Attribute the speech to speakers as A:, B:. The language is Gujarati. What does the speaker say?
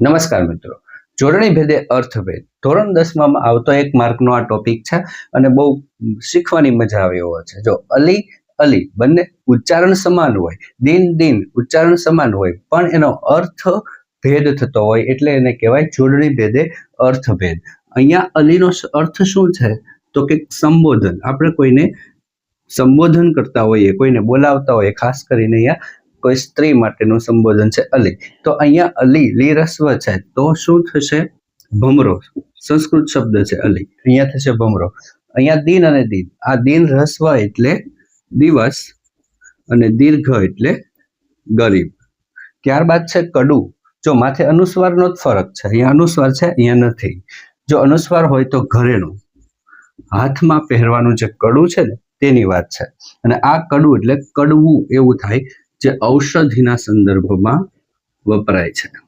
A: નમસ્કાર મિત્રો. જોડણી ભેદે અર્થભેદ. ધોરણ દસમાં આવતો એક માર્કનો આ ટોપિક છે અને બહુ શીખવાની મજા આવે એવો છે. જો અલી અલી બંને ઉચ્ચારણ સમાન હોય, દિન દિન ઉચ્ચારણ સમાન હોય, પણ એનો અર્થ ભેદ થતો હોય એટલે એને કહેવાય જોડણી ભેદે અર્થભેદ. અહીંયા અલીનો અર્થ શું છે? તો કે સંબોધન. આપણે કોઈને સંબોધન કરતા હોઈએ, કોઈને બોલાવતા હોઈએ, ખાસ કરીને અહીંયા કોઈ સ્ત્રી માટેનું સંબોધન છે અલી. તો અહીંયા અલી લી છે. તો શું થશે? ભમરો. સંસ્કૃત શબ્દ છે અલી. અહીંયા થશે ભમરો. અહીંયા દિન અને દિન. આ દિન રસ્વ એટલે દિવસ અને દીર્ઘ એટલે ગરીબ. ત્યારબાદ છે કડુ. જો માથે અનુસ્વારનો જ ફરક છે. અહીંયા અનુસ્વાર છે, અહીંયા નથી. જો અનુસ્વાર હોય તો ઘરેણું. હાથમાં પહેરવાનું જે કડું છે ને, તેની વાત છે. અને આ કડું એટલે કડવું એવું થાય જે ઔષધિના સંદર્ભમાં વપરાય છે.